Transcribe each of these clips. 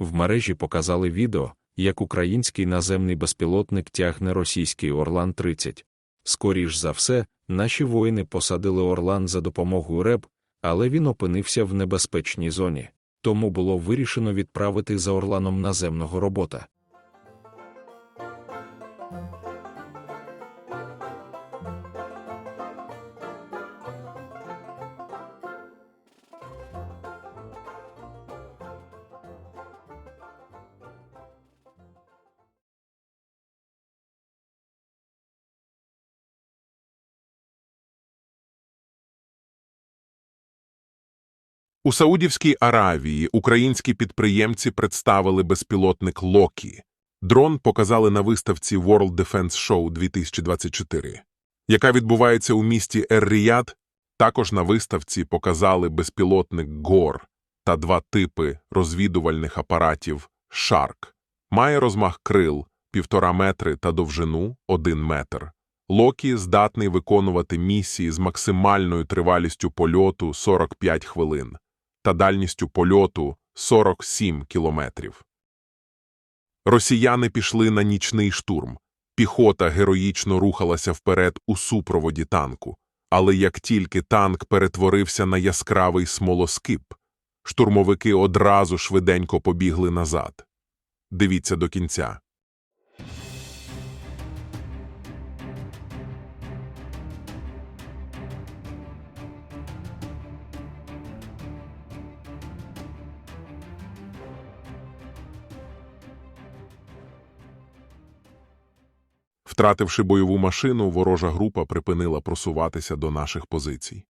В мережі показали відео, як український наземний безпілотник тягне російський Орлан 30. Скоріш за все, наші воїни посадили Орлан за допомогою РЕБ, але він опинився в небезпечній зоні. Тому було вирішено відправити за Орланом наземного робота. У Саудівській Аравії українські підприємці представили безпілотник Локі. Дрон показали на виставці World Defense Show 2024, яка відбувається у місті Ер-Ріяд. Також на виставці показали безпілотник ГОР та два типи розвідувальних апаратів Шарк. Має розмах крил півтора метри та довжину один метр. Локі здатний виконувати місії з максимальною тривалістю польоту 45 хвилин та дальністю польоту 47 кілометрів. Росіяни пішли на нічний штурм. Піхота героїчно рухалася вперед у супроводі танку. Але як тільки танк перетворився на яскравий смолоскип, штурмовики одразу швиденько побігли назад. Дивіться до кінця. Втративши бойову машину, ворожа група припинила просуватися до наших позицій.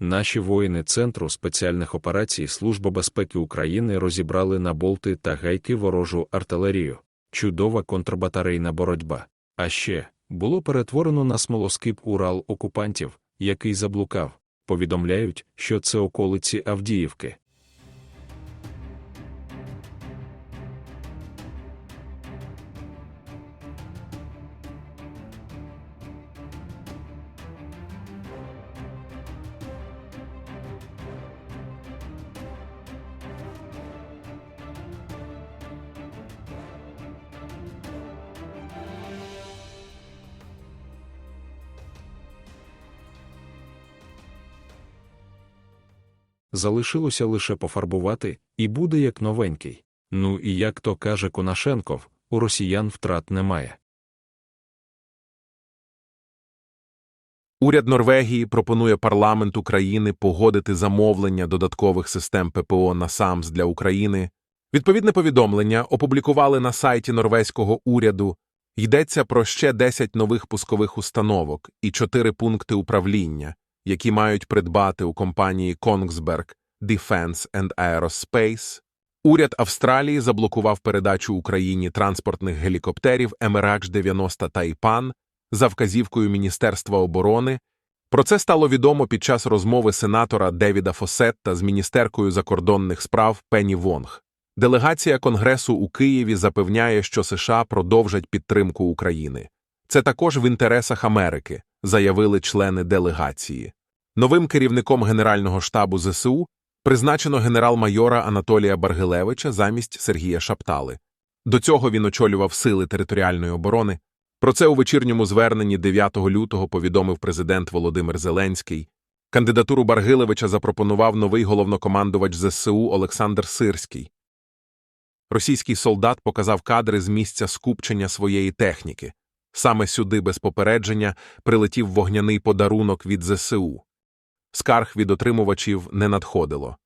Наші воїни Центру спеціальних операцій Служба безпеки України розібрали на болти та гайки ворожу артилерію. Чудова контрбатарейна боротьба. А ще було перетворено на смолоскип Урал окупантів, який заблукав. Повідомляють, що це околиці Авдіївки. Залишилося лише пофарбувати, і буде як новенький. Ну і як то каже Конашенков, у росіян втрат немає. Уряд Норвегії пропонує парламенту країни погодити замовлення додаткових систем ППО на САМС для України. Відповідне повідомлення опублікували на сайті норвезького уряду. Йдеться про ще 10 нових пускових установок і 4 пункти управління, які мають придбати у компанії Kongsberg Defense and Aerospace. Уряд Австралії заблокував передачу Україні транспортних гелікоптерів МРАК-90 Тайпан за вказівкою Міністерства оборони. Про це стало відомо під час розмови сенатора Девіда Фосетта з міністеркою закордонних справ Пенні Вонг. Делегація Конгресу у Києві запевняє, що США продовжать підтримку України. Це також в інтересах Америки, заявили члени делегації. Новим керівником Генерального штабу ЗСУ призначено генерал-майора Анатолія Баргилевича замість Сергія Шаптали. До цього він очолював сили територіальної оборони. Про це у вечірньому зверненні 9 лютого повідомив президент Володимир Зеленський. Кандидатуру Баргилевича запропонував новий головнокомандувач ЗСУ Олександр Сирський. Російський солдат показав кадри з місця скупчення своєї техніки. Саме сюди без попередження прилетів вогняний подарунок від ЗСУ. Скарг від отримувачів не надходило.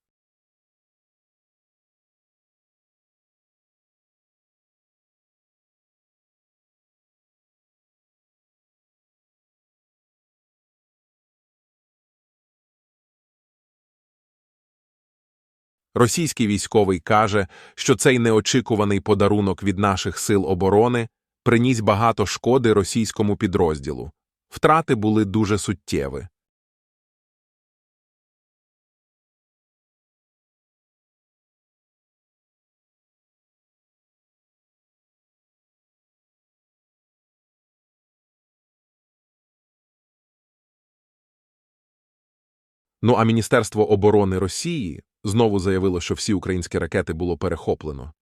Російський військовий каже, що цей неочікуваний подарунок від наших сил оборони приніс багато шкоди російському підрозділу. Втрати були дуже суттєві. Ну а Міністерство оборони Росії знову заявило, що всі українські ракети було перехоплено.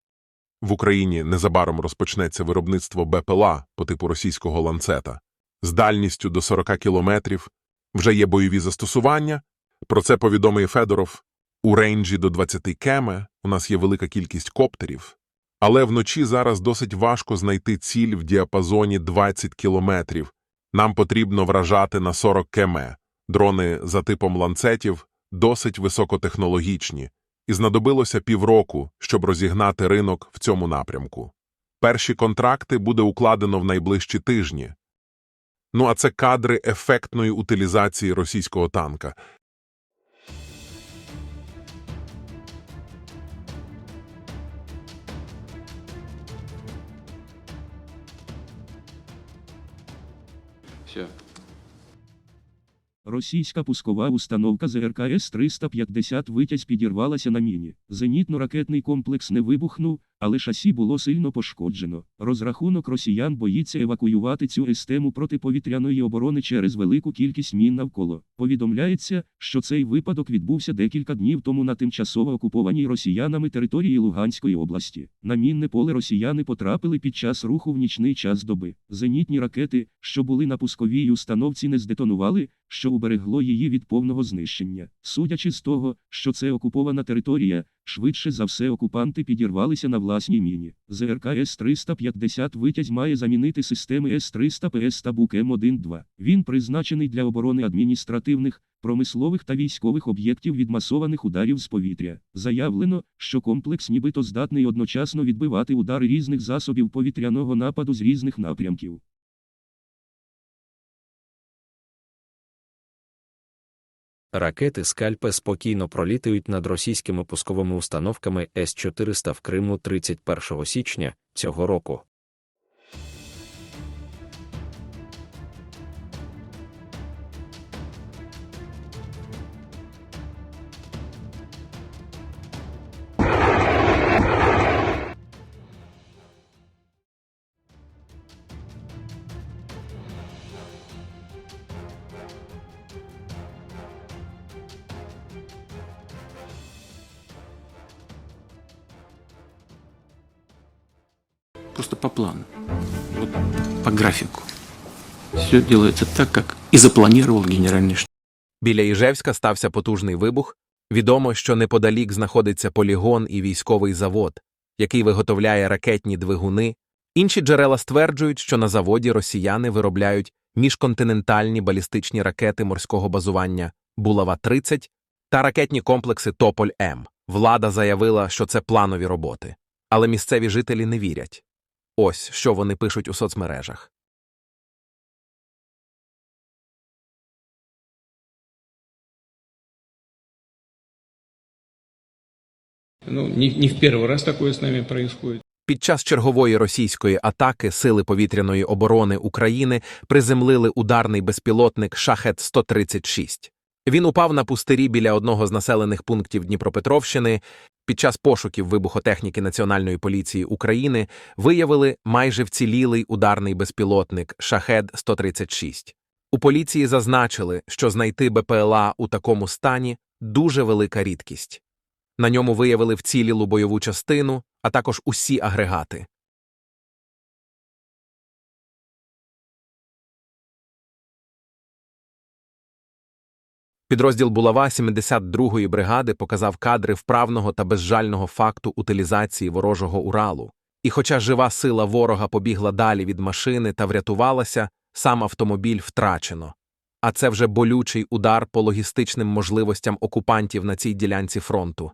В Україні незабаром розпочнеться виробництво БПЛА по типу російського ланцета. З дальністю до 40 кілометрів вже є бойові застосування. Про це повідомив Федоров. У рейнджі до 20 кеме у нас є велика кількість коптерів, але вночі зараз досить важко знайти ціль в діапазоні 20 кілометрів. Нам потрібно вражати на 40 кеме. Дрони за типом ланцетів досить високотехнологічні, і знадобилося півроку, щоб розігнати ринок в цьому напрямку. Перші контракти буде укладено в найближчі тижні. Ну а це кадри ефектної утилізації російського танка. Все. Російська пускова установка ЗРК С-350 «Витязь» підірвалася на міні. Зенітно-ракетний комплекс не вибухнув, але шасі було сильно пошкоджено. Розрахунок росіян боїться евакуювати цю систему протиповітряної оборони через велику кількість мін навколо. Повідомляється, що цей випадок відбувся декілька днів тому на тимчасово окупованій росіянами території Луганської області. На мінне поле росіяни потрапили під час руху в нічний час доби. Зенітні ракети, що були на пусковій установці, не здетонували, що уберегло її від повного знищення. Судячи з того, що це окупована територія, швидше за все окупанти підірвалися на власній міні. ЗРК С-350 «Витязь» має замінити системи С-300 ПС та Бук М1-2. Він призначений для оборони адміністративних, промислових та військових об'єктів від масованих ударів з повітря. Заявлено, що комплекс нібито здатний одночасно відбивати удари різних засобів повітряного нападу з різних напрямків. Ракети «Скальпе» спокійно пролітають над російськими пусковими установками С-400 в Криму 31 січня цього року. Просто по плану. Вот по графику. Все делается так, как и запланировал генеральный штаб. Біля Іжевська стався потужний вибух. Відомо, що неподалік знаходиться полігон і військовий завод, який виготовляє ракетні двигуни. Інші джерела стверджують, що на заводі росіяни виробляють міжконтинентальні балістичні ракети морського базування Булава-30 та ракетні комплекси Тополь-М. Влада заявила, що це планові роботи. Але місцеві жителі не вірять. Ось що вони пишуть у соцмережах. Ну, не, не в первый раз такое с нами происходит. Під час чергової російської атаки Сили повітряної оборони України приземлили ударний безпілотник Шахет-136. Він упав на пустирі біля одного з населених пунктів Дніпропетровщини. Під час пошуків вибухотехніки Національної поліції України виявили майже вцілілий ударний безпілотник Шахед-136. У поліції зазначили, що знайти БПЛА у такому стані дуже велика рідкість. На ньому виявили вцілілу бойову частину, а також усі агрегати. Підрозділ Булава 72-ї бригади показав кадри вправного та безжального факту утилізації ворожого Уралу. І хоча жива сила ворога побігла далі від машини та врятувалася, сам автомобіль втрачено. А це вже болючий удар по логістичним можливостям окупантів на цій ділянці фронту.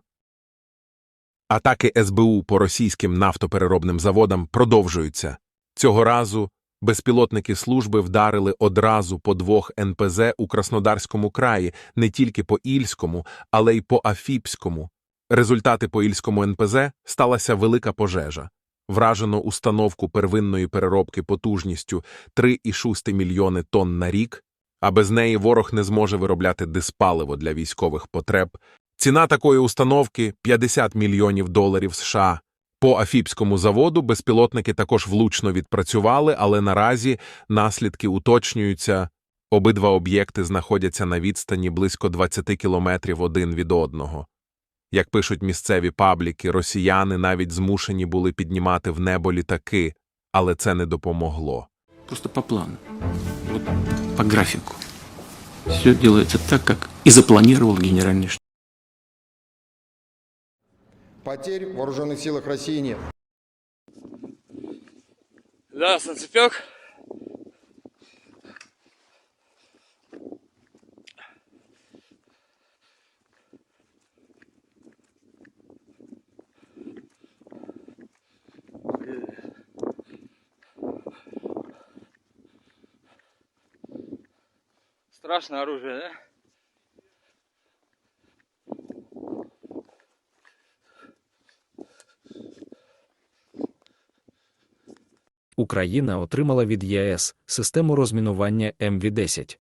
Атаки СБУ по російським нафтопереробним заводам продовжуються. Цього разу безпілотники служби вдарили одразу по двох НПЗ у Краснодарському краї, не тільки по Ільському, але й по Афіпському. Результати по Ільському НПЗ сталася велика пожежа. Вражено установку первинної переробки потужністю 3,6 мільйони тонн на рік, а без неї ворог не зможе виробляти диспаливо для військових потреб. Ціна такої установки 50 мільйонів доларів США. По Афіпському заводу безпілотники також влучно відпрацювали, але наразі наслідки уточнюються. Обидва об'єкти знаходяться на відстані близько 20 кілометрів один від одного. Як пишуть місцеві пабліки, росіяни навіть змушені були піднімати в небо літаки, але це не допомогло. Просто по плану, по графику. Все делается так, как и запланировал генеральный штаб. Потерь в вооруженных силах России нет. Да, Санцепек. Страшное оружие, да? Україна отримала від ЄС систему розмінування МВ-10.